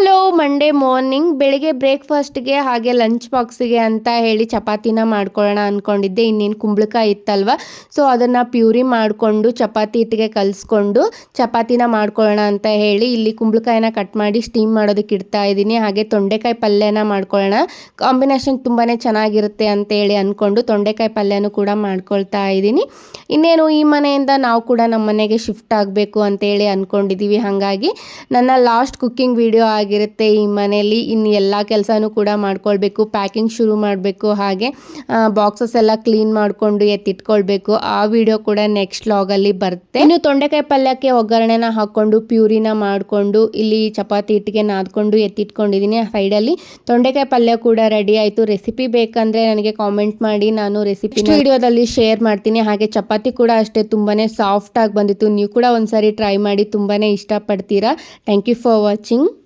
Hello Monday morning ಬೆಳಿಗ್ಗೆ ಬ್ರೇಕ್ಫಾಸ್ಟ್ಗೆ ಹಾಗೆ lunch ಬಾಕ್ಸಿಗೆ ಅಂತ ಹೇಳಿ ಚಪಾತಿನ ಮಾಡ್ಕೊಳ್ಳೋಣ ಅಂದ್ಕೊಂಡಿದ್ದೆ ಇನ್ನೇನು ಕುಂಬಳಕಾಯಿ ಇತ್ತಲ್ವ? ಸೊ ಅದನ್ನು ಪ್ಯೂರಿ ಮಾಡಿಕೊಂಡು ಚಪಾತಿ ಹಿಟ್ಟಿಗೆ ಕಲಿಸ್ಕೊಂಡು ಚಪಾತಿನ ಮಾಡ್ಕೊಳ್ಳೋಣ ಅಂತ ಹೇಳಿ ಇಲ್ಲಿ ಕುಂಬಳಕಾಯಿನ ಕಟ್ ಮಾಡಿ ಸ್ಟೀಮ್ ಮಾಡೋದಕ್ಕೆ ಇಡ್ತಾ ಇದ್ದೀನಿ. ಹಾಗೆ ತೊಂಡೆಕಾಯಿ ಪಲ್ಯನ ಮಾಡ್ಕೊಳ್ಳೋಣ. ಕಾಂಬಿನೇಷನ್ ತುಂಬಾ ಚೆನ್ನಾಗಿರುತ್ತೆ ಅಂತ ಹೇಳಿ ಅಂದ್ಕೊಂಡು ತೊಂಡೆಕಾಯಿ ಪಲ್ಯನೂ ಕೂಡ ಮಾಡ್ಕೊಳ್ತಾ ಇದ್ದೀನಿ. ಇನ್ನೇನು ಈ ಮನೆಯಿಂದ ನಾವು ಕೂಡ ನಮ್ಮ ಮನೆಗೆ ಶಿಫ್ಟ್ ಆಗಬೇಕು ಅಂತೇಳಿ ಅಂದ್ಕೊಂಡಿದ್ದೀವಿ ಹಾಗಾಗಿ ನನ್ನ ಲಾಸ್ಟ್ ಕುಕ್ಕಿಂಗ್ ವಿಡಿಯೋ ಆಗಿರುತ್ತೆ ಈ ಮನೆಯಲ್ಲಿ. ಇನ್ನು ಎಲ್ಲ ಕೆಲಸನೂ ಕೂಡ ಮಾಡ್ಕೊಳ್ಬೇಕು, ಪ್ಯಾಕಿಂಗ್ ಶುರು ಮಾಡಬೇಕು, ಹಾಗೆ ಬಾಕ್ಸಸ್ ಎಲ್ಲ ಕ್ಲೀನ್ ಮಾಡಿಕೊಂಡು ಎತ್ತಿಟ್ಕೊಳ್ಬೇಕು. ಆ ವಿಡಿಯೋ ಕೂಡ ನೆಕ್ಸ್ಟ್ ಲಾಗಲ್ಲಿ ಬರುತ್ತೆ. ಇನ್ನು ತೊಂಡೆಕಾಯಿ ಪಲ್ಯಕ್ಕೆ ಒಗ್ಗರಣೆನ ಹಾಕ್ಕೊಂಡು, ಪ್ಯೂರಿನ ಮಾಡಿಕೊಂಡು, ಇಲ್ಲಿ ಚಪಾತಿ ಹಿಟ್ಟಿಗೆ ನಾದ್ಕೊಂಡು ಎತ್ತಿಟ್ಕೊಂಡಿದ್ದೀನಿ ಸೈಡಲ್ಲಿ ತೊಂಡೆಕಾಯಿ ಪಲ್ಯ ಕೂಡ ರೆಡಿ ಆಯಿತು. ರೆಸಿಪಿ ಬೇಕಂದರೆ ನನಗೆ ಕಾಮೆಂಟ್ ಮಾಡಿ, ನಾನು ರೆಸಿಪಿ ವಿಡಿಯೋದಲ್ಲಿ ಶೇರ್ ಮಾಡ್ತೀನಿ. ಹಾಗೆ ಚಪಾತಿ ಕೂಡ ಅಷ್ಟೇ ತುಂಬಾ ಸಾಫ್ಟಾಗಿ ಬಂದಿತ್ತು. ನೀವು ಕೂಡ ಒಂದ್ಸರಿ ಟ್ರೈ ಮಾಡಿ ತುಂಬಾ ಇಷ್ಟಪಡ್ತೀರಾ. Thank you for watching